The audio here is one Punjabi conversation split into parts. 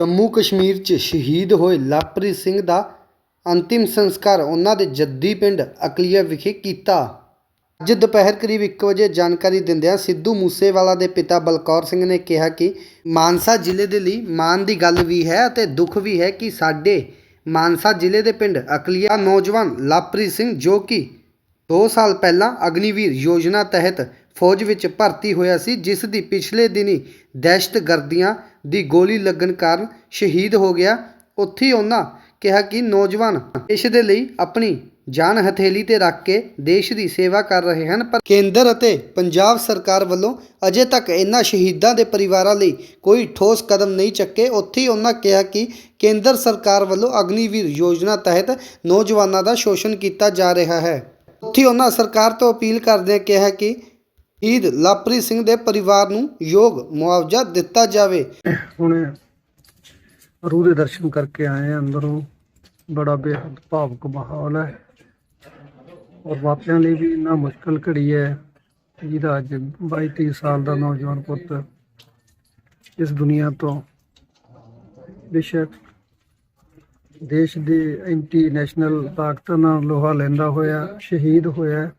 ਜੰਮੂ ਕਸ਼ਮੀਰ 'ਚ ਸ਼ਹੀਦ ਹੋਏ ਲਵਪ੍ਰੀਤ ਸਿੰਘ ਦਾ ਅੰਤਿਮ ਸੰਸਕਾਰ ਉਹਨਾਂ ਦੇ ਜੱਦੀ ਪਿੰਡ ਅਕਲੀਆ ਵਿਖੇ ਕੀਤਾ। ਅੱਜ ਦੁਪਹਿਰ ਕਰੀਬ 1 ਵਜੇ ਜਾਣਕਾਰੀ ਦਿੰਦਿਆਂ ਸਿੱਧੂ ਮੂਸੇਵਾਲਾ ਦੇ ਪਿਤਾ ਬਲਕੌਰ ਸਿੰਘ ਨੇ ਕਿਹਾ ਕਿ ਮਾਨਸਾ ਜ਼ਿਲ੍ਹੇ ਦੇ ਲਈ ਮਾਣ ਦੀ ਗੱਲ ਵੀ ਹੈ ਅਤੇ ਦੁੱਖ ਵੀ ਹੈ ਕਿ ਸਾਡੇ ਮਾਨਸਾ ਜ਼ਿਲ੍ਹੇ ਦੇ ਪਿੰਡ ਅਕਲੀਆ ਨੌਜਵਾਨ ਲਵਪ੍ਰੀਤ ਸਿੰਘ ਜੋ ਕਿ 2 ਸਾਲ ਪਹਿਲਾਂ ਅਗਨੀਵੀਰ ਯੋਜਨਾ ਤਹਿਤ ਫੌਜ ਵਿੱਚ ਭਰਤੀ ਹੋਇਆ ਸੀ, ਜਿਸ ਦੀ ਪਿਛਲੇ ਦਿਨੀ ਦਹਿਸ਼ਤਗਰਦੀਆਂ ਦੀ ਗੋਲੀ ਲੱਗਣ ਕਾਰਨ ਸ਼ਹੀਦ ਹੋ ਗਿਆ। ਉੱਥੇ ਉਹਨਾਂ ਕਿਹਾ ਕਿ ਨੌਜਵਾਨ ਇਸ ਦੇ ਲਈ ਆਪਣੀ ਜਾਨ ਹਥੇਲੀ ਤੇ ਰੱਖ ਕੇ ਦੇਸ਼ ਦੀ ਸੇਵਾ ਕਰ ਰਹੇ ਹਨ, ਪਰ ਕੇਂਦਰ ਅਤੇ ਪੰਜਾਬ ਸਰਕਾਰ ਵੱਲੋਂ ਅਜੇ ਤੱਕ ਇਨ੍ਹਾਂ ਸ਼ਹੀਦਾਂ ਦੇ ਪਰਿਵਾਰਾਂ ਲਈ ਕੋਈ ਠੋਸ ਕਦਮ ਨਹੀਂ ਚੱਕੇ। ਉੱਥੇ ਉਹਨਾਂ ਕਿਹਾ ਕਿ ਕੇਂਦਰ ਸਰਕਾਰ ਵੱਲੋਂ ਅਗਨੀਵੀਰ ਯੋਜਨਾ ਤਹਿਤ ਨੌਜਵਾਨਾਂ ਦਾ ਸ਼ੋਸ਼ਣ ਕੀਤਾ ਜਾ ਰਿਹਾ ਹੈ। ਉੱਥੇ ਉਹਨਾਂ ਸਰਕਾਰ ਤੋਂ ਅਪੀਲ ਕਰਦਿਆਂ ਕਿਹਾ ਕਿ ਈਦ ਲਵਪ੍ਰੀਤ ਸਿੰਘ ਦੇ ਪਰਿਵਾਰ ਨੂੰ ਯੋਗ ਮੁਆਵਜ਼ਾ ਦਿੱਤਾ ਜਾਵੇ। ਹੁਣੇ ਰੂਹ ਦੇ ਦਰਸ਼ਨ ਕਰਕੇ ਆਏ ਆ ਅੰਦਰੋਂ ਬੜਾ ਬੇਹੱਦ ਭਾਵਕ ਮਾਹੌਲ ਹੈ। ਔਰ ਮਾਪਿਆਂ ਲਈ ਵੀ ਇੰਨਾ ਮੁਸ਼ਕਲ ਘੜੀ ਹੈ ਜਿਹਦਾ ਅੱਜ 22 23 ਸਾਲ ਦਾ ਨੌਜਵਾਨ ਪੁੱਤ ਇਸ ਦੁਨੀਆ ਤੋਂ ਬੇਸ਼ੱਕ ਦੇਸ਼ ਦੇ ਐਂਟੀ ਨੈਸ਼ਨਲ ਤਾਕਤਾਂ ਨਾਲ ਲੋਹਾ ਲੈਂਦਾ ਹੋਇਆ, ਸ਼ਹੀਦ ਹੋਇਆ।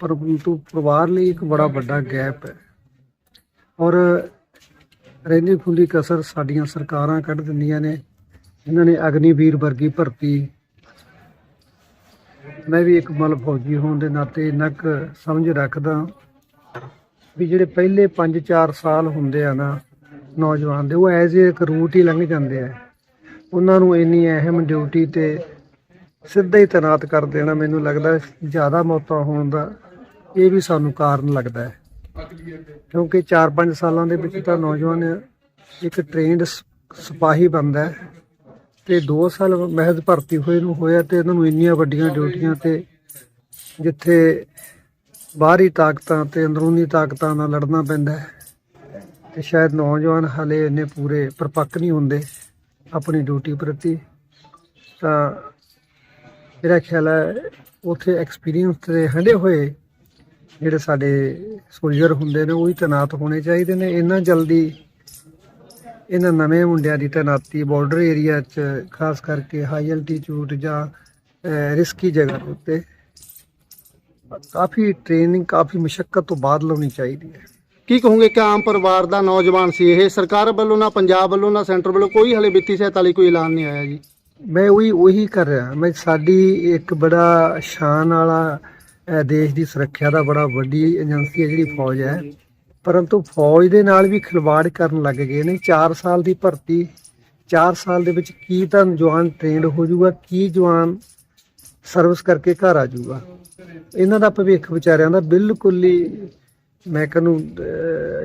ਪਰੰਤੂ ਪਰਿਵਾਰ ਲਈ ਇੱਕ ਬੜਾ ਵੱਡਾ ਗੈਪ ਹੈ। ਔਰ ਰਹਿੰਦੀ ਖੁੰਦੀ ਕਸਰ ਸਾਡੀਆਂ ਸਰਕਾਰਾਂ ਕੱਢ ਦਿੰਦੀਆਂ ਨੇ। ਇਹਨਾਂ ਨੇ ਅਗਨੀਵੀਰ ਵਰਗੀ ਭਰਤੀ। ਮੈਂ ਵੀ ਇੱਕ ਮਲ ਫੌਜੀ ਹੋਣ ਦੇ ਨਾਤੇ ਇੰਨਾ ਕੁ ਸਮਝ ਰੱਖਦਾ ਵੀ ਜਿਹੜੇ ਪਹਿਲੇ 5-4 ਸਾਲ ਹੁੰਦੇ ਆ ਨਾ ਨੌਜਵਾਨ ਦੇ, ਉਹ ਐਜ਼ ਇੱਕ ਰੂਟ ਹੀ ਲੰਘ ਜਾਂਦੇ ਆ। ਉਹਨਾਂ ਨੂੰ ਇੰਨੀ ਅਹਿਮ ਡਿਊਟੀ ਤੇ ਸਿੱਧਾ ਹੀ ਤੈਨਾਤ ਕਰ ਦੇਣਾ ਮੈਨੂੰ ਲੱਗਦਾ ਜ਼ਿਆਦਾ ਮੌਤਾਂ ਹੋਣ ਦਾ ਇਹ ਵੀ ਸਾਨੂੰ ਕਾਰਨ ਲੱਗਦਾ ਹੈ। ਕਿਉਂਕਿ 4-5 ਸਾਲਾਂ ਦੇ ਵਿੱਚ ਤਾਂ ਨੌਜਵਾਨ ਇੱਕ ਟ੍ਰੇਨਡ ਸਿਪਾਹੀ ਬਣਦਾ ਹੈ ਤੇ 2 ਸਾਲ ਮਹਿਜ਼ ਭਰਤੀ ਹੋਏ ਨੂੰ ਹੋਇਆ ਤੇ ਇਹਨਾਂ ਨੂੰ ਇੰਨੀਆਂ ਵੱਡੀਆਂ ਡਿਊਟੀਆਂ ਤੇ ਜਿੱਥੇ ਬਾਹਰੀ ਤਾਕਤਾਂ ਤੇ ਅੰਦਰੂਨੀ ਤਾਕਤਾਂ ਨਾਲ ਲੜਨਾ ਪੈਂਦਾ ਹੈ ਤੇ ਸ਼ਾਇਦ ਨੌਜਵਾਨ ਹਲੇ ਇੰਨੇ ਪੂਰੇ ਪਰਪੱਕ ਨਹੀਂ ਹੁੰਦੇ ਆਪਣੀ ਡਿਊਟੀ ਪ੍ਰਤੀ, ਤਾਂ ਮੇਰਾ ਖਿਆਲ ਹੈ ਉਥੇ ਐਕਸਪੀਰੀਅੰਸ ਤੇ ਹੰਡੇ ਹੋਏ ਜਿਹੜੇ ਸਾਡੇ ਸੋਲਜਰ ਹੁੰਦੇ ਨੇ ਉਹ ਹੀ ਤੈਨਾਤ ਹੋਣੇ ਚਾਹੀਦੇ ਨੇ। ਇੰਨਾ ਜਲਦੀ ਇਹਨਾਂ ਨਵੇਂ ਮੁੰਡਿਆਂ ਦੀ ਤੈਨਾਤੀ ਬਾਰਡਰ ਏਰੀਆ 'ਚ ਖਾਸ ਕਰਕੇ ਹਾਈ ਐਲਟੀਟਿਊਡ ਜਾਂ ਰਿਸਕੀ ਜਗ੍ਹਾ ਉੱਤੇ ਕਾਫੀ ਟ੍ਰੇਨਿੰਗ ਕਾਫੀ ਮੁਸ਼ਕਲ ਤੋਂ ਬਾਅਦ ਲਾਉਣੀ ਚਾਹੀਦੀ ਹੈ। ਕੀ ਕਹੋਗੇ ਕਿ ਆਮ ਪਰਿਵਾਰ ਦਾ ਨੌਜਵਾਨ ਸੀ ਇਹ? ਸਰਕਾਰ ਵੱਲੋਂ ਨਾ ਪੰਜਾਬ ਵੱਲੋਂ ਨਾ ਸੈਂਟਰ ਵੱਲੋਂ ਕੋਈ ਹਲੇ ਵਿੱਤੀ ਸਹਾਇਤਾ ਲਈ ਕੋਈ ਐਲਾਨ ਨਹੀਂ ਆਇਆ ਜੀ? ਮੈਂ ਉਹੀ ਉਹੀ ਕਰ ਰਿਹਾ। ਮੈਂ ਸਾਡੀ ਇੱਕ ਬੜਾ ਸ਼ਾਨ ਵਾਲਾ ਦੇਸ਼ ਦੀ ਸੁਰੱਖਿਆ ਦਾ ਬੜਾ ਵੱਡੀ ਏਜੰਸੀ ਹੈ ਜਿਹੜੀ ਫੌਜ ਹੈ। ਪਰੰਤੂ ਫੌਜ ਦੇ ਨਾਲ ਵੀ ਖਿਲਵਾੜ ਕਰਨ ਲੱਗ ਗਏ ਨੇ। 4 ਸਾਲ ਦੀ ਭਰਤੀ 4 ਸਾਲ ਦੇ ਵਿੱਚ ਕੀ ਤਾਂ ਜਵਾਨ ਟ੍ਰੇਨਡ ਹੋ ਜਾਊਗਾ, ਕੀ ਜਵਾਨ ਸਰਵਿਸ ਕਰਕੇ ਘਰ ਆ ਜਾਊਗਾ। ਇਹਨਾਂ ਦਾ ਭਵਿੱਖ ਵਿਚਾਰਿਆਂ ਦਾ ਬਿਲਕੁਲ ਹੀ ਮੈਂ ਕਹਿੰਨੂੰ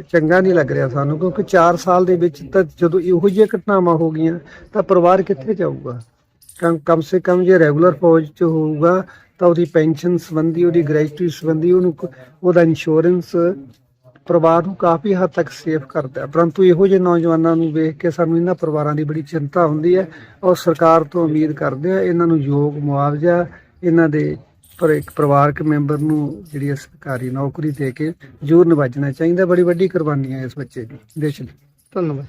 ਚੰਗਾ ਨਹੀਂ ਲੱਗ ਰਿਹਾ ਸਾਨੂੰ, ਕਿਉਂਕਿ 4 ਸਾਲ ਦੇ ਵਿੱਚ ਤਾਂ ਜਦੋਂ ਇਹੋ ਜਿਹੀਆਂ ਘਟਨਾਵਾਂ ਹੋ ਗਈਆਂ, ਤਾਂ ਪਰਿਵਾਰ ਕਿੱਥੇ ਜਾਊਗਾ? ਕਮ ਕਮ ਸੇ ਕਮ ਜੇ ਰੈਗੂਲਰ ਫੌਜ 'ਚ ਹੋਊਗਾ ਤਾਂ ਉਹਦੀ ਪੈਨਸ਼ਨ ਸੰਬੰਧੀ, ਉਹਦੀ ਗ੍ਰੈਜੂਏਟੀ ਸੰਬੰਧੀ ਉਹਨੂੰ ਉਹਦਾ ਇੰਸ਼ੋਰੈਂਸ ਪਰਿਵਾਰ ਨੂੰ ਕਾਫੀ ਹੱਦ ਤੱਕ ਸੇਫ ਕਰਦਾ ਪਰੰਤੂ ਇਹੋ ਜਿਹੇ ਨੌਜਵਾਨਾਂ ਨੂੰ ਵੇਖ ਕੇ ਸਾਨੂੰ ਇਹਨਾਂ ਪਰਿਵਾਰਾਂ ਦੀ ਬੜੀ ਚਿੰਤਾ ਹੁੰਦੀ ਹੈ ਔਰ ਸਰਕਾਰ ਤੋਂ ਉਮੀਦ ਕਰਦੇ ਆ ਇਹਨਾਂ ਨੂੰ ਯੋਗ ਮੁਆਵਜ਼ਾ, ਇਹਨਾਂ ਦੇ ਪਰ ਇੱਕ ਪਰਿਵਾਰਕ ਮੈਂਬਰ ਨੂੰ ਜਿਹੜੀ ਹੈ ਸਰਕਾਰੀ ਨੌਕਰੀ ਦੇ ਕੇ ਜ਼ਰੂਰ ਨਿਵਾਜਣਾ ਚਾਹੀਦਾ। ਬੜੀ ਵੱਡੀ ਕੁਰਬਾਨੀ ਹੈ ਇਸ ਬੱਚੇ ਦੀ। ਦੇਸ਼ ਲਈ। ਧੰਨਵਾਦ।